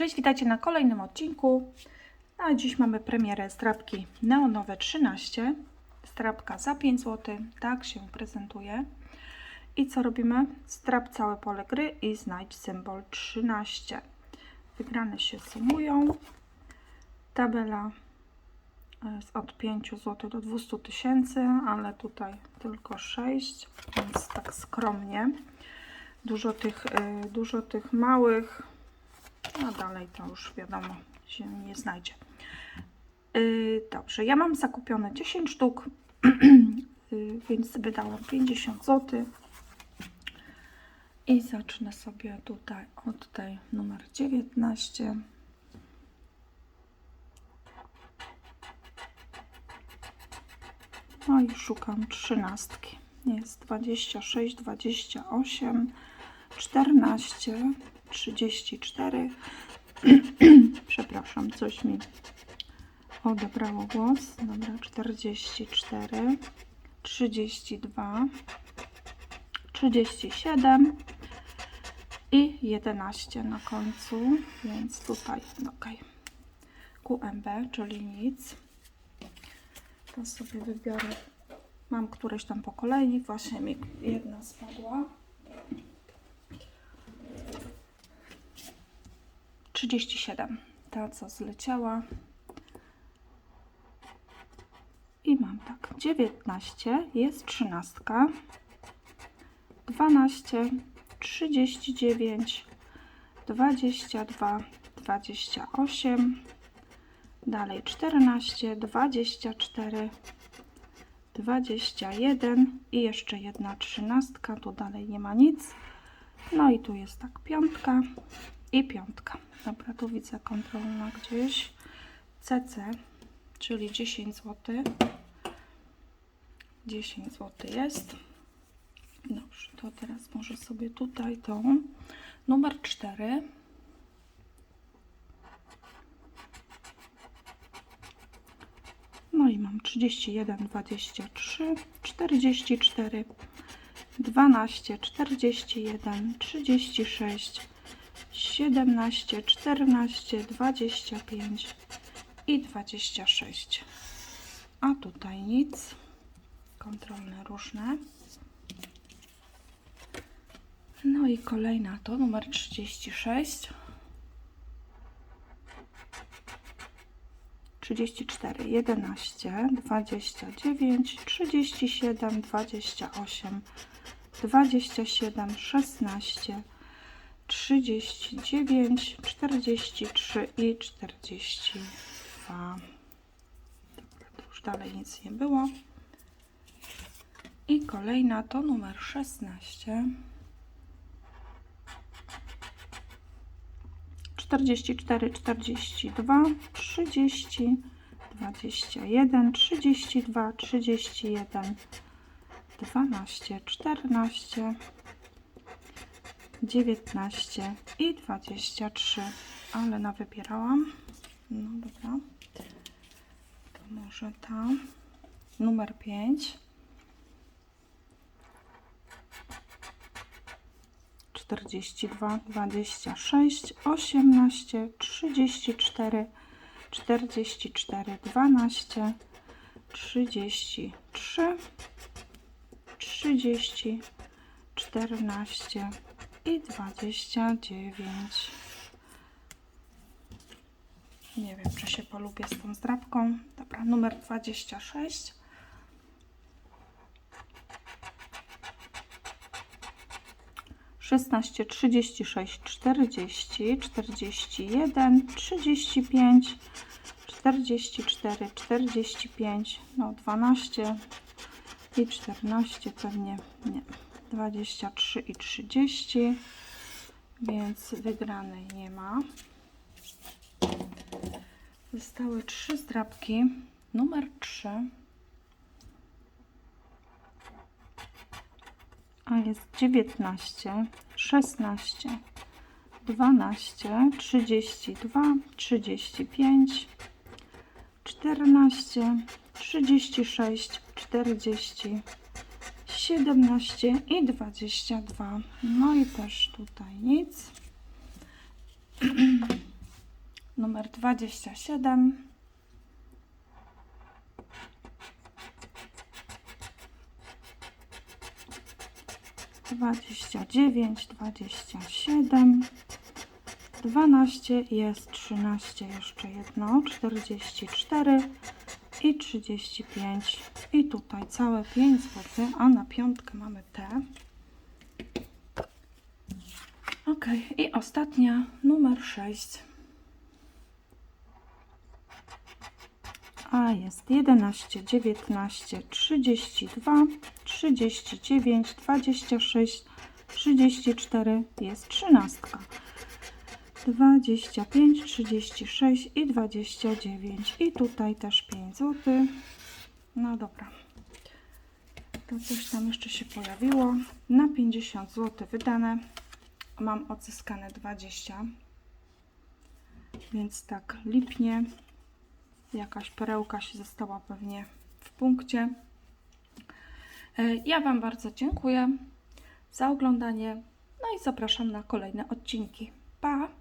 Cześć, witajcie na kolejnym odcinku. A dziś mamy premierę zdrabki neonowe 13. Zdrabka za 5 zł. Tak się prezentuje. I co robimy? Zdrab całe pole gry i znajdź symbol 13. Wygrane się sumują. Tabela jest od 5 zł do 200 tysięcy, ale tutaj tylko 6, więc tak skromnie. Dużo tych, y, dużo tych małych, a dalej to już wiadomo się nie znajdzie. Y, Dobrze, ja mam zakupione 10 sztuk, y, więc wydałam 50 zł. I zacznę sobie tutaj od tej numer 19. No i szukam trzynastki. Jest 26, 28, 14, 34. Przepraszam, coś mi odebrało głos. Dobra, 44, 32, 37 i 11 na końcu, więc tutaj, ok. QMB, czyli nic. To sobie wybiorę. Mam któreś tam po kolei. Właśnie mi jedna spadła. 37. Ta, co zleciała. I mam tak. 19 jest 13. 12, 39, 22, 28. Dalej 14, 24, 21 i jeszcze jedna trzynastka. Tu dalej nie ma nic. No i tu jest tak piątka i piątka. Dobra, tu widzę kontrolna gdzieś. CC, czyli 10 zł. 10 zł jest. Dobrze, to teraz może sobie tutaj tą numer 4. No i mam 31, 23, 44, 12, 41, 36, 17, 14, 25 i 26. A tutaj nic. Kontrolne różne. No i kolejna to numer 36. 34, 11, 29, 37, 28, 27, 16, 39, 43 i 42. Dobra, to już dalej nic nie było. I kolejna to numer 16. 44, 42, 30, 21, 32, 31, 12, 14, 19 i 23, ale na wybierałam. No dobra. To może ta numer 5. 42, 26, 18, 34, 44, 12, 33, 30, 14 i 29. Nie wiem, czy się polubię z tą zdrabką. Dobra, numer 26. szesnaście, trzydzieści sześć, czterdzieści, czterdzieści jeden, trzydzieści pięć, czterdzieści cztery, czterdzieści pięć, no dwanaście i czternaście pewnie nie, dwadzieścia trzy i trzydzieści, więc wygranej nie ma. Zostały trzy zdrabki. Numer trzy. a jest 19, 16, 12, 32, 35, 14, 36, 40, 17 i 22. No i też tutaj nic. numer 27. Dwadzieścia dziewięć, dwadzieścia siedem, dwanaście jest trzynaście jeszcze jedno, czterdzieści cztery i trzydzieści pięć i tutaj całe pięć zł, a na piątkę mamy te. Ok, i ostatnia, numer 6. A jest 11, 19, 32, 39, 26, 34, jest 13. 25, 36 i 29. I tutaj też 5 zł. No dobra. To coś tam jeszcze się pojawiło. Na 50 zł wydane. Mam odzyskane 20. Więc tak lipnie. Jakaś perełka się została pewnie w punkcie. E, Ja Wam bardzo dziękuję za oglądanie. No i zapraszam na kolejne odcinki. Pa!